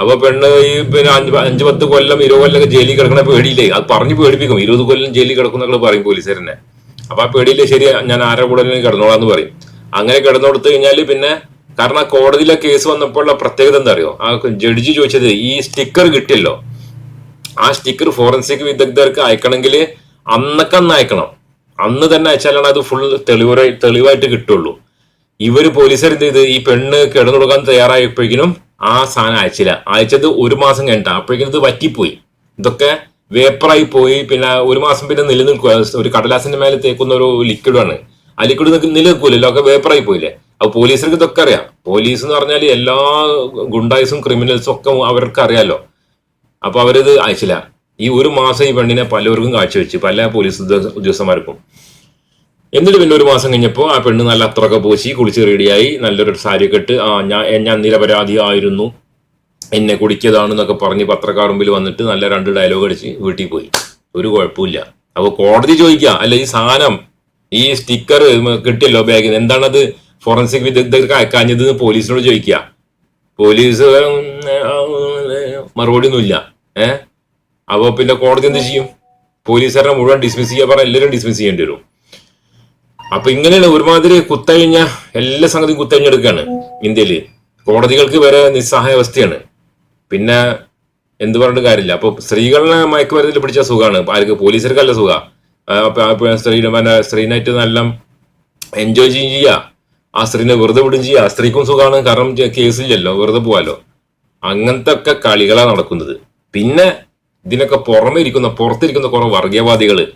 Speaker 1: അപ്പൊ പെണ്ണ് ഈ പിന്നെ അഞ്ച് അഞ്ച് പത്ത് കൊല്ലം ഇരുപത് കൊല്ലം ജയിലിൽ കിടക്കണ പേടിയില്ലേ? അത് പറഞ്ഞു പേടിപ്പിക്കും. ഇരുപത് കൊല്ലം ജയിലിൽ കിടക്കുന്നൊക്കെ പറയും തന്നെ അപ്പൊ ആ പേടിയില്ലേ ശരി ഞാൻ ആരുടെ കൂടെ കിടന്നോളാന്ന് പറയും. അങ്ങനെ കിടന്നോടുത്ത് കഴിഞ്ഞാൽ പിന്നെ കാരണം ആ കോടതിയിലെ കേസ് വന്നപ്പോൾ പ്രത്യേകത എന്താ അറിയോ? ആ ജഡ്ജി ചോദിച്ചത് ഈ സ്റ്റിക്കർ കിട്ടിയല്ലോ. ആ സ്റ്റിക്കർ ഫോറൻസിക് വിദഗ്ധർക്ക് അയക്കണമെങ്കിൽ അന്നൊക്കെ അന്ന് അയക്കണം. അന്ന് തന്നെ അയച്ചാലാണ് അത് ഫുൾ തെളിവായി തെളിവായിട്ട് കിട്ടുള്ളൂ. ഇവർ പോലീസുകാർ എന്ത് ചെയ്ത്? ഈ പെണ്ണ് കിടന്നു കൊടുക്കാൻ തയ്യാറായപ്പോഴേക്കും ആ സാധനം അയച്ചില്ല. അയച്ചത് ഒരു മാസം കഴിഞ്ഞിട്ടാ. അപ്പോഴേക്കും ഇത് വറ്റിപ്പോയി. ഇതൊക്കെ വേപ്പറായി പോയി. പിന്നെ ഒരു മാസം പിന്നെ നിലനിൽക്കുക ഒരു കടലാസിന്റെ മേലെ തേക്കുന്ന ഒരു ലിക്വിഡാണ് ആ ലിക്വിഡ് നിലനിൽക്കൂലല്ലോ. ഒക്കെ വേപ്പറായി പോയില്ലേ? അപ്പൊ പോലീസിനൊക്കെ ഇതൊക്കെ അറിയാം. പോലീസ് എന്ന് പറഞ്ഞാൽ എല്ലാ ഗുണ്ടായിസും ക്രിമിനൽസും ഒക്കെ അവർക്ക് അറിയാലോ. അപ്പൊ അവരിത് അയച്ചില്ല. ഈ ഒരു മാസം ഈ പെണ്ണിനെ പലവർക്കും കാഴ്ചവെച്ച്. പല പോലീസ് ഉദ്യോഗ- ഉദ്യോഗസ്ഥന്മാർക്കും. എന്നിട്ട് പിന്നെ ഒരു മാസം കഴിഞ്ഞപ്പോൾ ആ പെണ്ണ് നല്ല അത്രയൊക്കെ പോശി കുളിച്ച് റെഡിയായി നല്ലൊരു സാരി കെട്ട് ആ ഞാൻ ഞാൻ നിരപരാധിയായിരുന്നു. എന്നെ കുടിക്കതാണെന്നൊക്കെ പറഞ്ഞ് പത്രക്കാർ മുമ്പിൽ വന്നിട്ട് നല്ല രണ്ട് ഡയലോഗ് അടിച്ച് വീട്ടിൽ പോയി. ഒരു കുഴപ്പമില്ല. അപ്പോൾ കോടതി ചോദിക്കുക അല്ല ഈ സാധനം ഈ സ്റ്റിക്കർ കിട്ടിയല്ലോ ബാഗിൽ എന്താണത്? ഫോറൻസിക് വിദഗ്ധർക്ക് അയക്കാഞ്ഞത് എന്ന് പോലീസിനോട് ചോദിക്കുക പോലീസ് മറുപടി ഒന്നുമില്ല. ഏഹ് അപ്പോൾ പിന്നെ കോടതി എന്ത് ചെയ്യും? പോലീസുകാരെ മുഴുവൻ ഡിസ്മിസ് ചെയ്യാൻ പറഞ്ഞാൽ എല്ലാവരും ഡിസ്മിസ് ചെയ്യേണ്ടി വരും. അപ്പൊ ഇങ്ങനെയാണ് ഒരുമാതിരി കുത്തഴിഞ്ഞ എല്ലാ സംഗതിയും കുത്തഴിഞ്ഞെടുക്കുകയാണ് ഇന്ത്യയിൽ. കോടതികൾക്ക് വരെ നിസ്സഹായ അവസ്ഥയാണ്. പിന്നെ എന്ത് പറഞ്ഞിട്ട് കാര്യമില്ല. അപ്പൊ സ്ത്രീകളെ മയക്കുമരുന്നിൽ പിടിച്ച സുഖമാണ്. ആർക്ക് പോലീസുകാർക്കല്ല സുഖ. സ്ത്രീ സ്ത്രീനായിട്ട് നല്ല എൻജോയ് ചെയ്യും ചെയ്യുക ആ സ്ത്രീനെ വെറുതെ വിടും ചെയ്യുക സ്ത്രീക്കും സുഖമാണ് കാരണം കേസില്ലല്ലോ. വെറുതെ പോവാലോ. അങ്ങനത്തെ ഒക്കെ കളികളാണ് നടക്കുന്നത്. പിന്നെ ഇതിനൊക്കെ പുറമെ ഇരിക്കുന്ന പുറത്തിരിക്കുന്ന കുറെ വർഗീയവാദികൾ ഏഹ്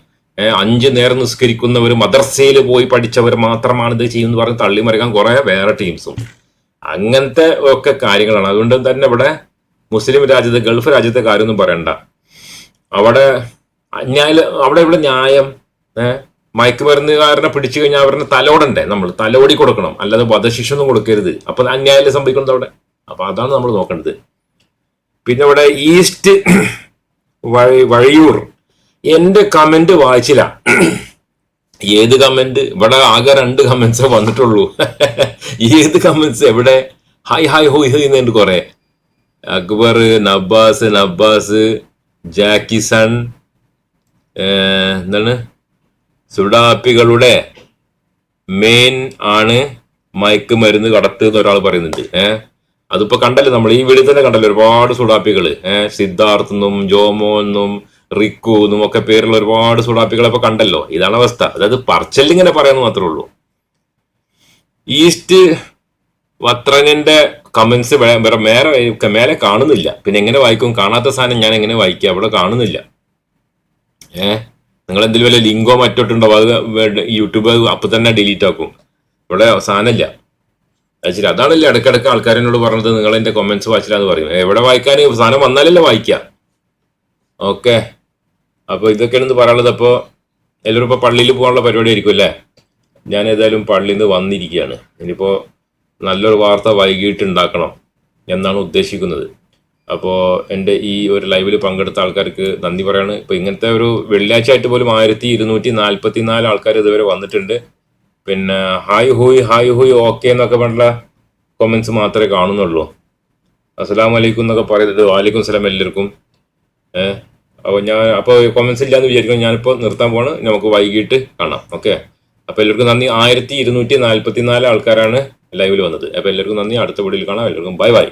Speaker 1: അഞ്ച് നേരം നിസ്കരിക്കുന്നവർ മദർസയിൽ പോയി പഠിച്ചവർ മാത്രമാണ് ഇത് ചെയ്യുന്നത് പറഞ്ഞ് തള്ളിമറിക്കാൻ കുറെ വേറെ ടീംസും അങ്ങനത്തെ ഒക്കെ കാര്യങ്ങളാണ്. അതുകൊണ്ട് തന്നെ ഇവിടെ മുസ്ലിം രാജ്യത്തെ ഗൾഫ് രാജ്യത്തെ കാര്യമൊന്നും പറയണ്ട. അവിടെ ന്യായ അവിടെ ഇവിടെ ന്യായം ഏഹ് മയക്കുമരുന്നുകാരനെ പിടിച്ചു കഴിഞ്ഞാൽ അവരുടെ തലോടണ്ടേ നമ്മൾ? തലോടി കൊടുക്കണം. അല്ലാതെ വധശിക്ഷ ഒന്നും കൊടുക്കരുത്. അപ്പൊ അന്യായം സംഭവിക്കുന്നത് അവിടെ? അപ്പൊ അതാണ് നമ്മൾ നോക്കേണ്ടത്. പിന്നെ ഇവിടെ ഈസ്റ്റ് വഴി വഴിയൂർ എന്റെ കമന്റ് വായിച്ചില്ല. ഏത് കമന്റ് ഇവിടെ ആകെ രണ്ട് കമന്റ്സേ വന്നിട്ടുള്ളൂ. ഏത് കമന്റ്സ് എവിടെ? ഹായ് ഹായ് ഹോയ് ഹോയ് എന്നുണ്ട് കുറെ. അക്ബർ നബ്ബാസ് നബ്ബാസ് ജാക്കിസൺ സൺ എന്താണ്? സുഡാപ്പികളുടെ മെയിൻ ആണ് മയക്ക് മരുന്ന് കടത്ത് എന്ന് ഒരാൾ പറയുന്നുണ്ട്. ഏഹ് അതിപ്പോ കണ്ടല്ലോ നമ്മൾ ഈ വീഡിയോ തന്നെ കണ്ടല്ലോ ഒരുപാട് സുഡാപ്പികൾ ഏഹ് സിദ്ധാർത്ഥ് എന്നും ജോമോ എന്നും റിക്കു എന്നും ഒക്കെ പേരുള്ള ഒരുപാട് സുഡാപ്പികളെ ഇപ്പൊ കണ്ടല്ലോ. ഇതാണ് അവസ്ഥ. അതായത് പറച്ചല്ലിങ്ങനെ പറയാന്ന് മാത്രമേ ഉള്ളൂ. ഈസ്റ്റ് വത്രനിന്റെ കമന്റ്സ് വേറെ മേലെ കാണുന്നില്ല. പിന്നെ എങ്ങനെ വായിക്കും? കാണാത്ത സാധനം ഞാൻ എങ്ങനെ വായിക്കുക അവിടെ കാണുന്നില്ല. ഏഹ് നിങ്ങൾ എന്തെങ്കിലും വല്ല ലിങ്കോ മറ്റോട്ടുണ്ടോ അത് യൂട്യൂബ് അപ്പൊ തന്നെ ഡിലീറ്റ് ആക്കും. ഇവിടെ സാധനമില്ല അത് ശരി. അതാണല്ലേ ഇടയ്ക്കിടയ്ക്ക് ആൾക്കാരനോട് പറഞ്ഞത്? നിങ്ങൾ എന്റെ വായിച്ചില്ല എന്ന് പറയും. എവിടെ വായിക്കാൻ? സാധനം വന്നാലല്ലേ വായിക്കുക ഓക്കെ. അപ്പൊ ഇതൊക്കെയാണ് പറയാനുള്ളത് അപ്പോ എല്ലാവരും ഇപ്പൊ പള്ളിയിൽ പോകാനുള്ള പരിപാടി ആയിരിക്കും അല്ലേ? ഞാൻ ഏതായാലും പള്ളിയിൽ നിന്ന് വന്നിരിക്കുകയാണ്. ഇനിയിപ്പോ നല്ലൊരു വാർത്ത വൈകിട്ട് ഉണ്ടാക്കണം എന്നാണ് ഉദ്ദേശിക്കുന്നത്. അപ്പോൾ എന്റെ ഈ ഒരു ലൈവിൽ പങ്കെടുത്ത ആൾക്കാർക്ക് നന്ദി പറയാണ്. ഇപ്പോൾ ഇങ്ങനത്തെ ഒരു വെള്ളിയാഴ്ച ആയിട്ട് പോലും ആയിരത്തി ഇരുന്നൂറ്റി നാൽപ്പത്തി നാല് ആൾക്കാർ ഇതുവരെ വന്നിട്ടുണ്ട്. പിന്നെ ഹായ് ഹൂയ് ഹായ് ഹൂയ് ഓക്കെ എന്നൊക്കെ പറഞ്ഞുള്ള കൊമൻസ് മാത്രമേ കാണുന്നുള്ളൂ. അസ്സലാമു അലൈക്കും എന്നൊക്കെ പറയുന്നത്. വാലിക്കും സലാം എല്ലാവർക്കും. അപ്പോൾ ഞാൻ അപ്പോൾ കോമൻസ് ഇല്ലാന്ന് വിചാരിക്കുന്നു. ഞാനിപ്പോൾ നിർത്താൻ പോണ് നമുക്ക് വൈകിട്ട് കാണാം. ഓക്കെ അപ്പോൾ എല്ലാവർക്കും നന്ദി. ആയിരത്തി ഇരുന്നൂറ്റി നാൽപ്പത്തി നാല് ആൾക്കാരാണ് ലൈവിൽ വന്നത്. അപ്പോൾ എല്ലാവർക്കും നന്ദി. അടുത്ത വീഡിയോയിൽ കാണാം. എല്ലാവർക്കും ബൈ ബൈ.